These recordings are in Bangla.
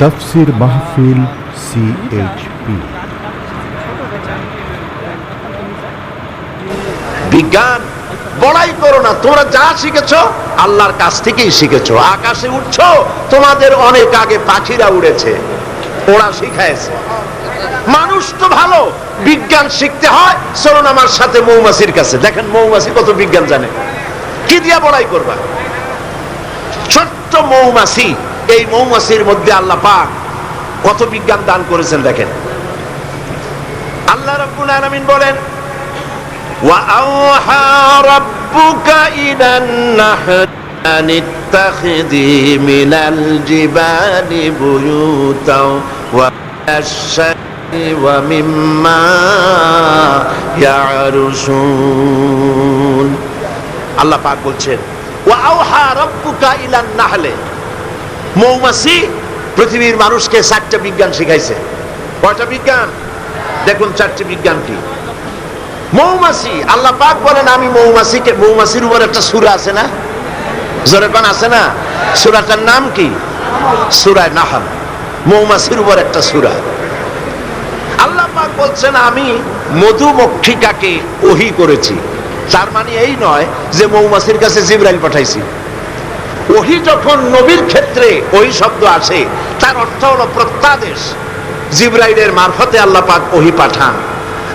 তফসির মাহফিল সিএইচপি বিজ্ঞান বড়াই করো না তোমরা যা শিখেছো আল্লাহর কাছ থেকেই শিখেছো। আকাশে উঠছো তোমাদের অনেক আগে পাখিরা উড়েছে ওরা শিখাইছে। মানুষ তো ভালো বিজ্ঞান শিখতে হয় চলুন আমার সাথে মৌমাছির কাছে। দেখেন মৌমাছি কত বিজ্ঞান জানে। কি দিয়া বড়াই করবা? ছোট্ট মৌমাছি এই মৌমাছির মধ্যে আল্লাহ পাক কত বিজ্ঞান দান করেছেন দেখেন আল্লাহ রাব্বুল আলামিন বলেন وأوحى ربك إلى النحل أن اتخذي من الجبال بيوتا ومن الشجر ومما يعرشون আল্লাহ পাক বলছেন ওয়াউহা রব্বুকা ইলান নাহলে মৌমাছি পৃথিবীর মানুষকে চারটা বিজ্ঞান শিখাইছে। কয়টা বিজ্ঞান? দেখুন চারটি বিজ্ঞান কি। মৌমাছি, আল্লাহ পাক বলেন, আমি মৌমাছিকে, মৌমাছির উপর একটা সুরা আছে না? জোরে কোন, আছে না? সুরাটার নাম কি? সুরায় নাহাল। মৌমাছির উপর একটা সুরা। আল্লাহ পাক বলছেন, আমি মধুমক্ষিকাকে ওহি করেছি। তার মানে এই নয় যে মৌমাছির কাছে জিব্রাইল পাঠাইছি। ওহি যখন নবীর ক্ষেত্রে ওই শব্দ আসে, তার অর্থ হলো প্রত্যাদেশ। জিব্রাইলের মারফতে আল্লাহ পাক ওহি পাঠান।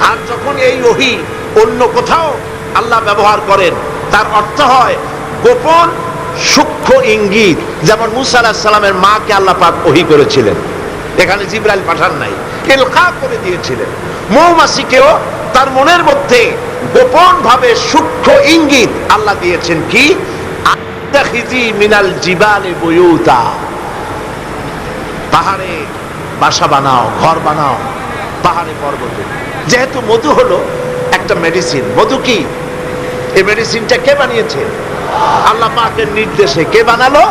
আর যখন এই ওহি অন্য কোথাও আল্লাহ ব্যবহার করেন, তার অর্থ হয় গোপন সূক্ষ্ম ইঙ্গিত। যেমন মুসা আলাহিস সালামের মাকে আল্লাহ পাক ওহি করেছিলেন। এখানে জিব্রাইল পাঠান নাই এলকা করে দিয়েছিলেন। মৌমাছিকেও তার মনের মধ্যে গোপন ভাবে সূক্ষ্ম ইঙ্গিত আল্লাহ দিয়েছেন কি? মিনাল জিবালে বুয়ুতা। পাহাড়ে বাসা বানাও, ঘর বানাও, পাহাড়ে পর্বতে। যেহেতু মধু হলো একটা মেডিসিন মধু কি? এই মেডিসিনটা কে বানিয়েছে? আল্লাহ পাকের নির্দেশে কে বানালো?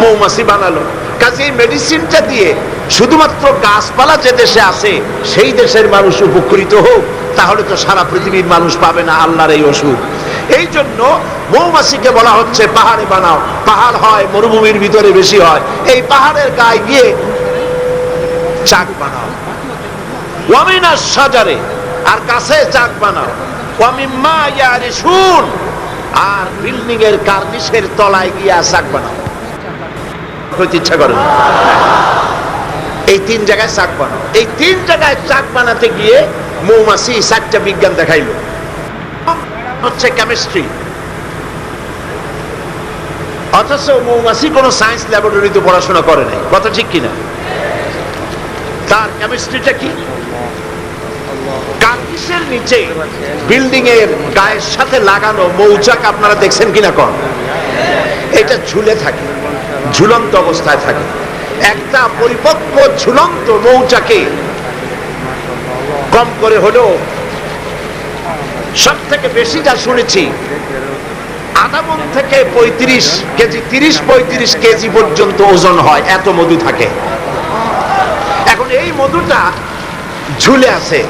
মৌমাছি বানালো। কাজে এই মেডিসিনটা দিয়ে শুধুমাত্র গাছপালা যে দেশে আছে, সেই দেশের মানুষ উপকৃত হোক, তাহলে তো সারা পৃথিবীর মানুষ পাবে না আল্লাহর এই ওষুধ। এই জন্য মৌমাছিকে বলা হচ্ছে, পাহাড়ে বানাও। পাহাড় হয়, মরুভূমির ভিতরে বেশি হয়। এই পাহাড়ের গায়ে গিয়ে চাক বানাও। ওয়ামিনা সাজারে, আর কাছে চাক বানাও। ওয়ামিম্মা ইয়ারিসুন আর বিল্ডিং এর কার্নিশের তলায় গিয়া চাক বানাও। হইতে ইচ্ছা করে। এই তিন জায়গায় চাক বানাও। এই তিন জায়গায় চাক বানাতে গিয়ে মৌমাছি চারটা বিজ্ঞান দেখাইলো। হচ্ছে কেমিস্ট্রি অথচ মৌমাছি কোনো সায়েন্স ল্যাবরেটরিতে পড়াশোনা করে নাই। কথা ঠিক কিনা? তার কেমিস্ট্রিটা কি? নিচে বিল্ডিং এর গায়ের সাথে লাগানো মৌচাক আপনারা দেখছেন কিনা কন? এটা ঝুলে থাকে, ঝুলন্ত অবস্থায় থাকে। একটা পরিপক্ক ঝুলন্ত মৌচাকে কম করে হলেও সব থেকে বেশি যা শুনেছি, আধা মন থেকে পঁয়ত্রিশ কেজি, তিরিশ পঁয়ত্রিশ কেজি পর্যন্ত ওজন হয়, এত মধু থাকে। এখন এই মধুটা ঝুলে আছে।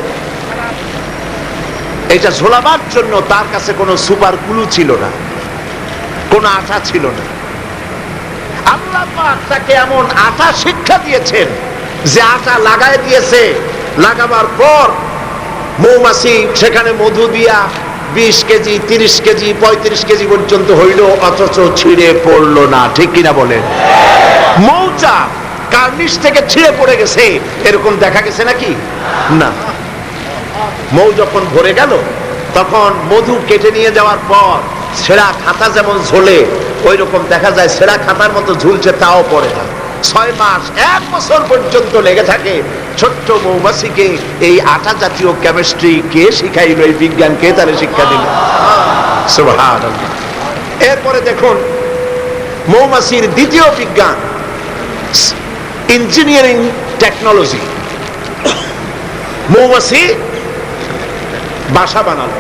এটা ঝোলাবার জন্য তার কাছে কোনো সুপার কুলু ছিল না, কোনো আঠা ছিল না। আল্লাহ তাকে এমন আঠা শিক্ষা দিয়েছেন যে আটা লাগায় দিয়েছে, লাগাবার পর মৌমাছি, সেখানে মধু দিয়া বিশ কেজি, তিরিশ কেজি, পঁয়ত্রিশ কেজি পর্যন্ত হইল, অথচ ছিঁড়ে পড়ল না। ঠিক কিনা বলেন? মৌচা কার্নিশ থেকে ছিঁড়ে পড়ে গেছে, এরকম দেখা গেছে নাকি? না। মৌ যখন ভরে গেল, তখন মধু কেটে নিয়ে যাওয়ার পর সেরা খাতা যেমন ঝোলে ওই রকম দেখা যায়, সেরা খাতার মতো ঝুলছে, তাও পড়ে না। ছয় মাস, এক বছর পর্যন্ত লেগে থাকে। ছোট্ট মৌমাছিকে এই আটা জাতীয় কেমিস্ট্রি কে শিখাইল, এই বিজ্ঞান কে তারে শিক্ষা দিল? এরপরে দেখুন, মৌমাছির দ্বিতীয় বিজ্ঞান ইঞ্জিনিয়ারিং টেকনোলজি মৌমাছি বাসা বানালো।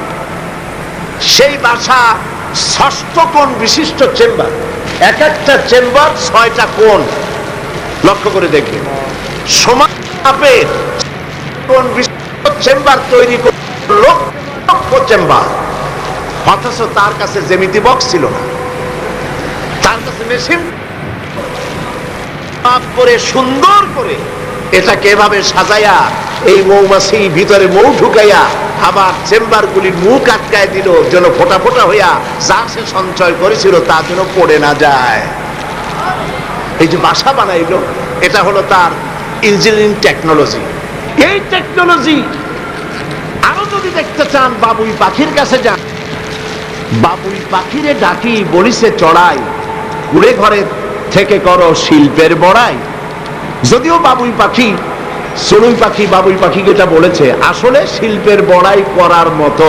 সেই বাসা ষষ্ঠ কোণ বিশিষ্ট চেম্বার এক একটা চেম্বার ছয়টা কোণ। লক্ষ্য করে দেখবেন চেম্বার তৈরি লক্ষ চেম্বার। অথচ তার কাছে জেমিতি বক্স ছিল না। তার কাছে মেশিন করে, সুন্দর করে এটাকে এভাবে সাজাইয়া এই মৌমাছি ভিতরে মৌ ঢুকাইয়া আবার চেম্বার গুলির মুখ আটকায় দিল, যেন ফোটা ফোটা হইয়া যা সে সঞ্চয় করেছিল তা যেন পড়ে না যায়। এই যে বাসা বানাইলো, এটা হলো তার ইঞ্জিনিয়ারিং টেকনোলজি এই টেকনোলজি আরও যদি দেখতে চান, বাবুই পাখির কাছে যান। বাবুই পাখিরে ডাকি, বলিছে, চড়াই কুড়ে ঘরে থেকে করো শিল্পের বড়াই। যদিও বাবুই পাখি চড়ুই পাখি, বাবুই পাখি যেটা বলেছে, আসলে শিল্পের বড়াই করার মতো।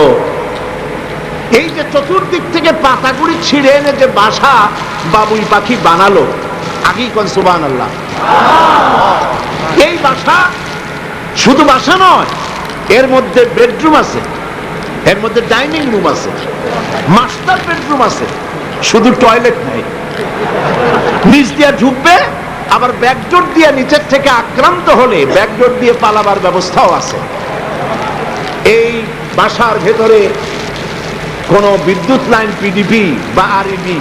এই যে চতুর্দিক থেকে পাতাগুড়ি ছিঁড়ে এনে যে বাসা বাবুই পাখি বানালো সুবান আল্লাহ এই বাসা শুধু বাসা নয়, এর মধ্যে বেডরুম আছে, এর মধ্যে ডাইনিং রুম আছে, মাস্টার বেডরুম আছে, শুধু টয়লেট নিচ দিয়ে ঢুকবে, আবার ব্যাকডোর দিয়ে নিচের থেকে আক্রান্ত হলে ব্যাকডোর দিয়ে পালাবার ব্যবস্থাও আছে। এই বাসার ভেতরে কোনো বিদ্যুৎ লাইন পিডিপি বা আরইবি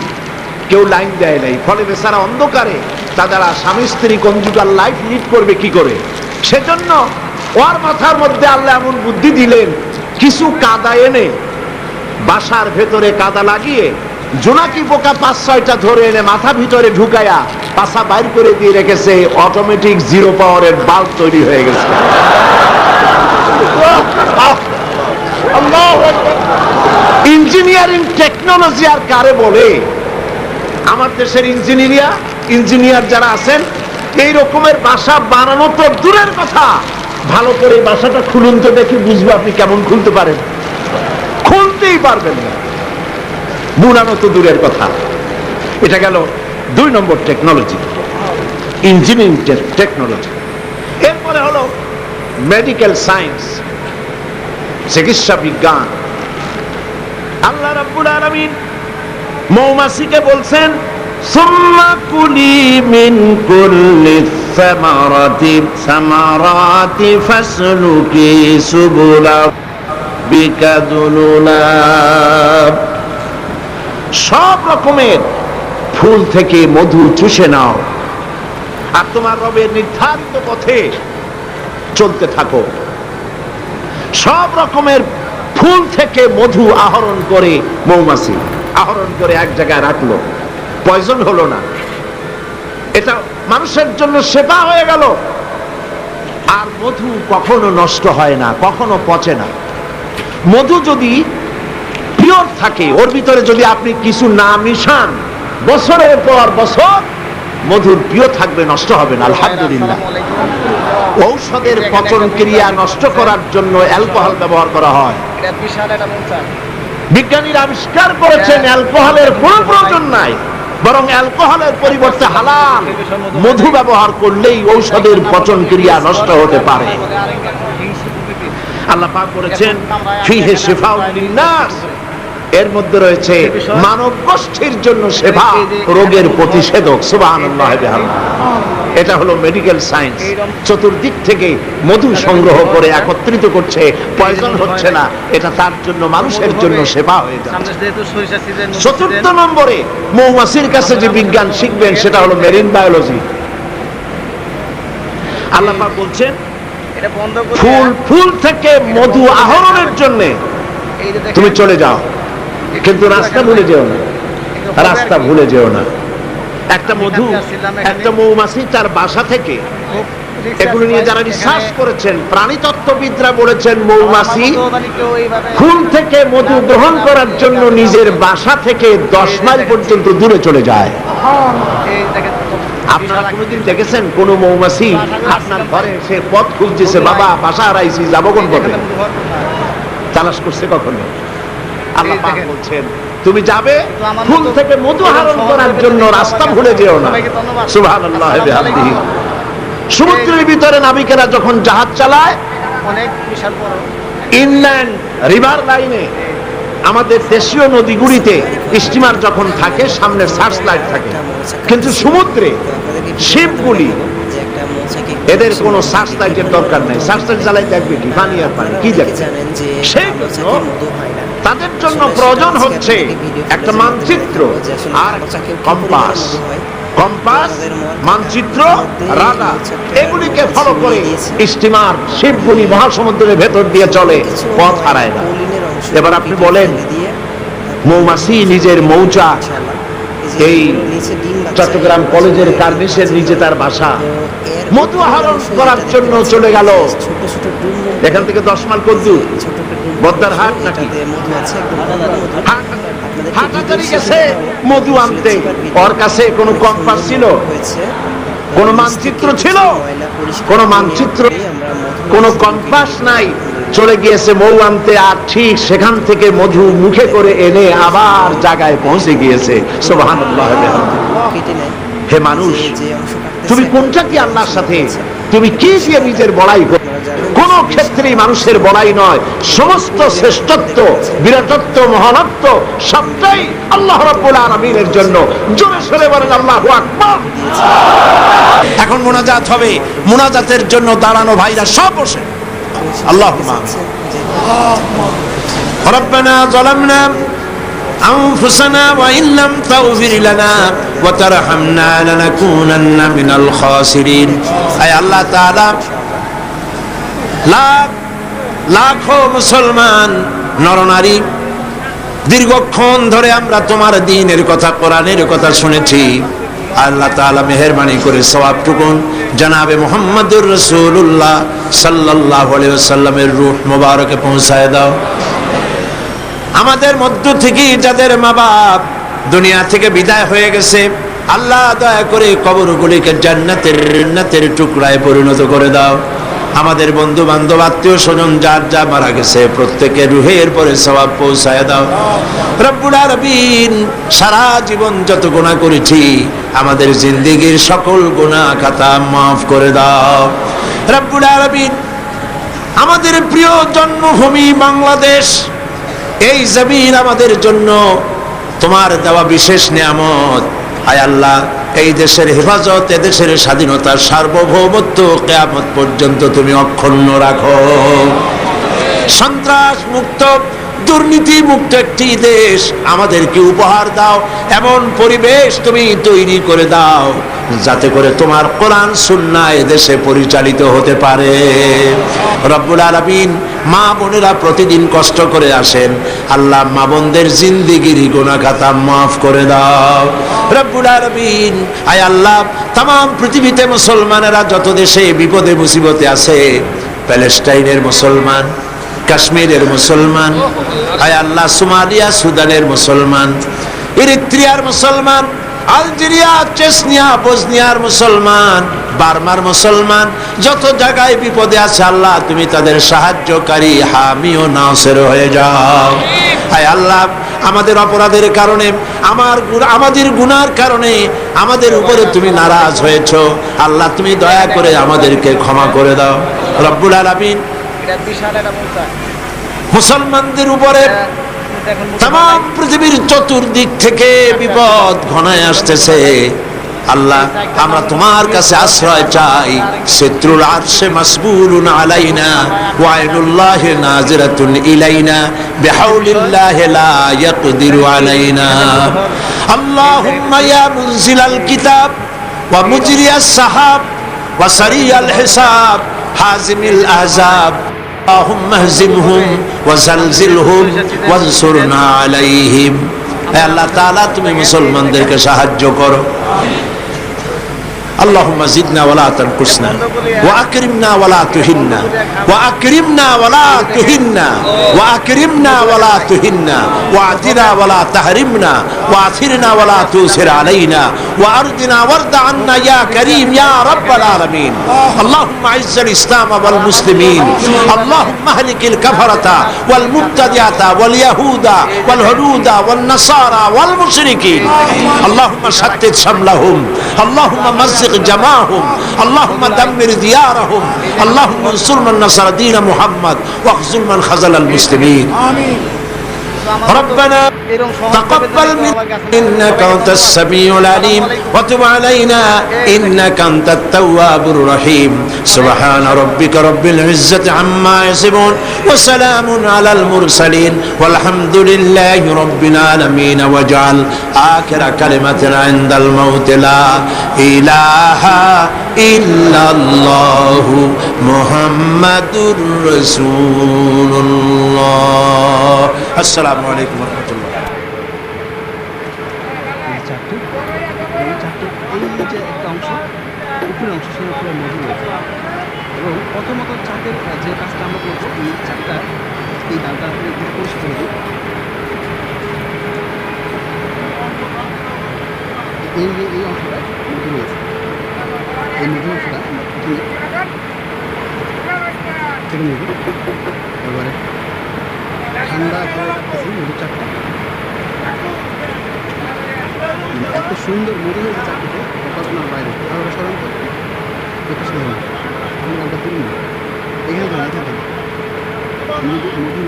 কেউ লাইন দেয় নাই। ফলে বেচারা অন্ধকারে তারা স্বামী স্ত্রী কনজুগাল লাইফ লিড করবে কি করে? সেজন্য ওর মাথার মধ্যে আল্লাহ এমন বুদ্ধি দিলেন, কিছু কাদা এনে, বাসার ভেতরে কাদা লাগিয়ে, জোনাকি পোকা পাঁচ ছয়টা ধরে এনে মাথা ভিতরে ঢুকায়া পাশা বাইর করে দিয়ে রেখেছে অটোমেটিক জিরো পাওয়ারের বাল্ব তৈরি হয়ে গেছে। ইঞ্জিনিয়ারিং টেকনোলজি আর কারে বলে? আমার দেশের ইঞ্জিনিয়ার ইঞ্জিনিয়ার যারা আছেন, এই রকমের বাসা বানানো তো দূরের কথা। ভালো করে বাসাটা খুলুন তো দেখি, বুঝব আপনি কেমন খুলতে পারেন। খুলতেই পারবেন না। বুনানো তো দূরের কথা। এটা গেল দুই নম্বর টেকনোলজি ইঞ্জিনিয়ারিং টেকনোলজি এরপরে হলো মেডিকেল সায়েন্স চিকিৎসা বিজ্ঞান। আল্লাহ রাব্বুল আলামিন মৌমাছিকে বলছেন সব রকমের ফুল থেকে মধু চুষে নাও আর তোমার রবের নির্ধারিত পথে চলতে থাকো। সব রকমের ফুল থেকে মধু আহরণ করে মৌমাছি। আহরণ করে এক জায়গায় রাখল। পয়জন হলো না। এটা মানুষের জন্য সেবা হয়ে গেল। আর মধু কখনো নষ্ট হয় না, কখনো পচে না। মধু যদি পিওর থাকে, ওর ভিতরে যদি আপনি কিছু না মিশান, বছরের পর বছর মধুর প্রিয় থাকবে, নষ্ট হবে না, আলহামদুলিল্লাহ। ঔষধের পচন ক্রিয়া নষ্ট করার জন্য অ্যালকোহল ব্যবহার করা হয়। বিজ্ঞানীরা আবিষ্কার করেছেন অ্যালকোহলের কোনো প্রয়োজন নাই বরং অ্যালকোহলের পরিবর্তে হালাল মধু ব্যবহার করলেই ঔষধের পচন ক্রিয়া নষ্ট হতে পারে। আল্লাহ পাক বলেছেন ফিহে শিফাউল লিন্নাস। এর মধ্যে রয়েছে মানব গোষ্ঠীর জন্য সেবা রোগের প্রতিষেধক সুবহানাল্লাহ বিহামদিহি। এটা হলো মেডিকেল সায়েন্স চতুর্দিক থেকে মধু সংগ্রহ করে একত্রিত করছে। পয়জন হচ্ছে না এটা তার জন্য মানুষের জন্য সেবা হয়ে যাচ্ছে। চতুর্থ নম্বরে মৌমাছির কাছে যে বিজ্ঞান শিখবেন সেটা হলো মেরিন বায়োলজি আল্লাহ বলছেন ফুল ফুল থেকে মধু আহরণের জন্য তুমি চলে যাও। কিন্তু রাস্তা ভুলে যেও না। রাস্তা ভুলে যেও না। একটা মধু, একটা মৌমাছি তার বাসা থেকে এগুলো নিয়ে যারা রিসার্চ করেছেন, প্রাণীতত্ত্ববিদরা বলেছেন মৌমাছি ফুল থেকে মধু গ্রহণ করার জন্য নিজের বাসা থেকে দশ মাইল পর্যন্ত দূরে চলে যায় আপনারা কোনোদিন দেখেছেন কোন মৌমাছি আপনার ঘরে সে পথ খুঁজতেছে বাবা, বাসা হারাইছি, যাব কোন পথে। তালাশ করছে কখনো আল্লাহ। বলছেন তুমি যাবে ফুল থেকে মধু সহজ করার জন্য রাস্তা ভুলে যেও না। আলাইকুম। সমুদ্রের ভিতরে নাবিকেরা যখন জাহাজ চালায় অনেক বিশাল বড়। ইনল্যান্ড রিভার লাইনে আমাদের দেশীয় নদীগুলিতে স্টিমার যখন থাকে সামনে সার্চ লাইট থাকে। কিন্তু সমুদ্রে শিপগুলি এদের কোনো সার্চ লাইটের দরকার নেই। সার্চ লাইট জ্বালাই দেখবে কি পানি আর পানি কি দেখবে সেই জন্য তাদের জন্য প্রয়োজন হচ্ছে একটা মানচিত্র আর কম্পাস। কম্পাস, মানচিত্র রাডার এগুলিকে ফলো করে স্টিমার শিবগুলি মহাসমুদ্রের ভেতর দিয়ে চলে, পথ হারায় না। এবার আপনি বলেন, মৌমাছি নিজের মৌচাক এই চট্টগ্রাম কলেজের কার্নিসের নিচে তার বাসা, মধু আহরণ করার জন্য চলে গেল। এখান থেকে দশ মাইল কদ্দুর। বদ্দার হাট নাকি? হাট- হাটাজারি গেছে মধু আনতে। ওর কাছে কোনো কম্পাস ছিল? কোনো মানচিত্র ছিল? কোনো মানচিত্র? কোনো কম্পাস নাই? চলে গিয়েছে মৌ আনতে আর ঠিক সেখান থেকে মধু মুখে করে এনে আবার জায়গায় পৌঁছে গিয়েছে। হে মানুষ তুমি কোনটা কি আল্লাহর সাথে? তুমি কি দিয়ে নিজের বড়াই ক্ষেত্রেই মানুষের বড়াই নয় সমস্ত শ্রেষ্ঠত্ব বিরাটত্ব মহানত্ব সবটাই আল্লাহ রাব্বুল আলামিনের জন্য জোরে সরে বলেন আল্লাহু আকবার এখন মোনাজাত হবে মোনাজাতের জন্য দাঁড়ানো ভাইরা সব বসে আল্লাহ ربنا ظلمنا أنفسنا وإن لم تغفر لنا وترحمنا لنكونن من الخاسرين أي الله تعالى লাখ, লাখো মুসলমান নরনারী, দীর্ঘক্ষণ ধরে আমরা তোমার দিনের কথা, কোরআনের কথা শুনেছি। আল্লাহ তাআলা মেহরবানি করে সওয়াবটুকুন জানাবে মোহাম্মদুর রসুল্লাহ সাল্লাহ সাল্লামের রূহ মোবারকে পৌঁছায় দাও। আমাদের মধ্য থেকে যাদের মা বাপ দুনিয়া থেকে বিদায় হয়ে গেছে, আল্লাহ দয়া করে কবরগুলিকে জান্নাতের জান্নাতের টুকরায় পরিণত করে দাও। আমাদের বন্ধু বান্ধব আত্মীয় স্বজন যার যা মারা গেছে, প্রত্যেকের রুহের পরে সবাব পৌঁছায় দাও। রব্বুল আলামিন সারা জীবন যত গুনাহ করেছি, আমাদের জিন্দেগির সকল গুনাহ খাতা মাফ করে দাও। রব্বুল আলামিন আমাদের প্রিয় জন্মভূমি বাংলাদেশ, এই জমিন আমাদের জন্য তোমার দেওয়া বিশেষ নিয়ামত। আয় আল্লাহ এই দেশের হেফাজত দেশের স্বাধীনতা সার্বভৌমত্ব, কেয়ামত পর্যন্ত তুমি অক্ষুণ্ণ রাখো। সন্ত্রাস মুক্ত, দুর্নীতি মুক্ত একটি দেশ, আমাদেরকে উপহার দাও, এমন পরিবেশ তুমি তৈরি করে দাও। যাতে করে তোমার কোরআন, সুন্না দেশে পরিচালিত হতে পারে। রব্বুল আলামিন মা বোনেরা প্রতিদিন কষ্ট করে আসেন। আল্লাহ মা বোনদের জিন্দিগির গুণাখাতা মাফ করে দাও। রব্বুল আলামিন, আয় আল্লাহ, তাম, পৃথিবীতে মুসলমানেরা যত দেশে বিপদে, মুসিবতে আছে, প্যালেস্টাইনের মুসলমান, কাশ্মীরের মুসলমান, আয় আল্লাহ, সোমালিয়া, সুদানের মুসলমান, ইরিত্রিয়ার মুসলমান আলজেরিয়া চেসনিয়া বসনিয়ার মুসলমান বার্মার মুসলমান যত জায়গায় বিপদে আছে আল্লাহ তুমি তাদের সাহায্যকারী হামি ও নাসের হয়ে যাও। হায় আল্লাহ আমাদের অপরাধের কারণে আমার আমাদের গুনার কারণে আমাদের উপরে তুমি নারাজ হয়েছ। আল্লাহ তুমি দয়া করে আমাদেরকে ক্ষমা করে দাও। রব্বুল আলামিন মুসলমানদের উপরে দেখুন তাম পৃথিবীর চতুর্দিক থেকে বিপদ ঘনায় আসতেছে। আল্লাহ, আমরা তোমার কাছে আশ্রয় চাই। শত্রুল আরশে মাসবুলুন আলাইনা ওয়াইনুল্লাহ নাজিরাতুন ইলাইনা, বিহাউলিল্লাহ লা ইয়াকদিরু আলাইনা। আল্লাহুম্মা ইয়া মুনজিলাল কিতাব, ওয়া মুজরিয়াস সাহাব, ওয়া সারিয়াল হিসাব হাজিমিল আহজাব اللهم اهزمهم وزلزلهم وانصرنا عليهم হে আল্লাহ তাআলা তুমি মুসলমানদেরকে সাহায্য করো اللهم زدنا ولا تنقصنا واكرمنا ولا تهنا واكرمنا ولا تهنا واكرمنا ولا تهنا واعطنا ولا تحرمنا واثرنا ولا تؤثر علينا وأرضنا وارض عنا يا كريم يا رب العالمين. اللهم أعز الإسلام والمسلمين. اللهم أهلك الكفرة والمبتدعة واليهود والهنود والنصارى والمشركين. اللهم شتت شملهم. اللهم مزق جماعهم اللهم دمر ديارهم. اللهم انصر من نصر دين محمد واخذل من خذل المسلمين. ربنا تقبل إنك أنت السميع العليم وتب علينا إنك أنت التواب الرحيم سبحان ربك رب العزة عما يصفون وسلام على المرسلين والحمد لله رب العالمين واجعل آخر كلمتنا عند الموت لا إله ইল্লাল্লাহু মুহাম্মাদুর আসসালামু আলাইকুম যে এই অংশটা এই রয়েছে এই আমরা প্রথমে কেটে নেব এবারে ঠান্ডা করে চাকটা এত সুন্দর মনে হয়েছে চাকরিতে কল্পনার বাইরে তাহলে সাধারণত এটা সাধারণ আমি গানটা তুলি না ধরেন মুভি মুভি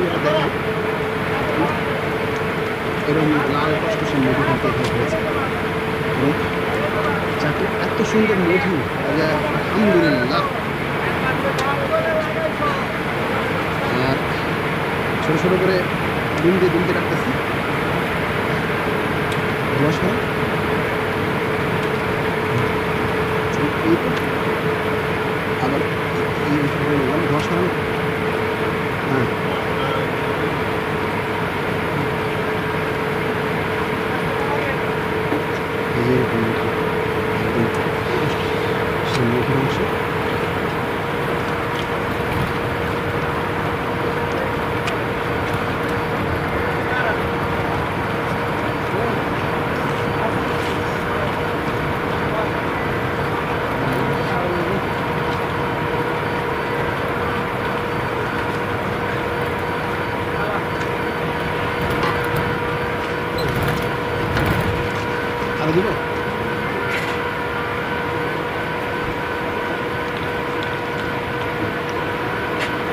এরকম লাল কষ্ট সে মুভি হয়েছে। এত সুন্দর মধু। আলহামদুলিল্লাহ। আর ছোটো ছোটো করে ডিম দিয়ে ডিমতে রাখতেছি দশ হয় এই আবার এই অংশটা নিলাম দশ হয় হ্যাঁ এই যে এরকম মধু। একদম সেই মধুর অংশ আরও দিব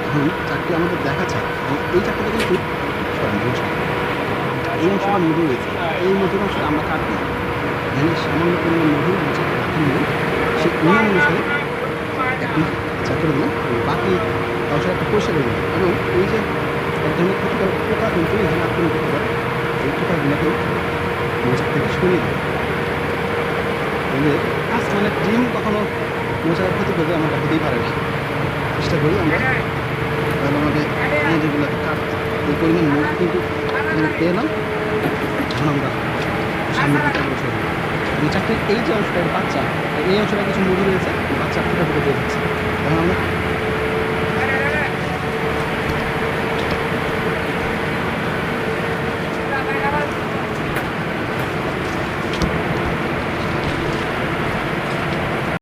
এখন চাকরি আমাদের দেখা চাই এবং এই চাকরিটা কিন্তু সরি, দোষ। এই অংশটা মধু রয়েছে এই মধুর অংশটা আমরা কাটবো এখানে সামান্য পরিমাণ মধু হচ্ছে কাটি নেব সেই নিয়ম অনুসারে একটি চাকরি দিলাম এবং বাকি অংশটা একটু পরিষ্কার করে দিলাম এবং এই যে এক ধরনের ক্ষতিকর পোকা কিন্তু এখানে আক্রমণ করতে পারে এই পোকাগুলোকে মোচার থেকে সরিয়ে দেবে তবে মানে ডিম কখনো মশার ক্ষতি করবে আমরা হতেই পারে না। চেষ্টা করি আমরা। তাহলে আমাদের যেগুলো কাটতে এই পরিমাণ মুখ কিন্তু পেলাম এখন আমরা সামনে দিকে অগ্রসর হই এই এই যে অংশটা বাচ্চা, এই অংশটা কিছু মুড়ি রয়েছে, বাচ্চা ফুটে ফুটে বের হচ্ছে এখন আমরা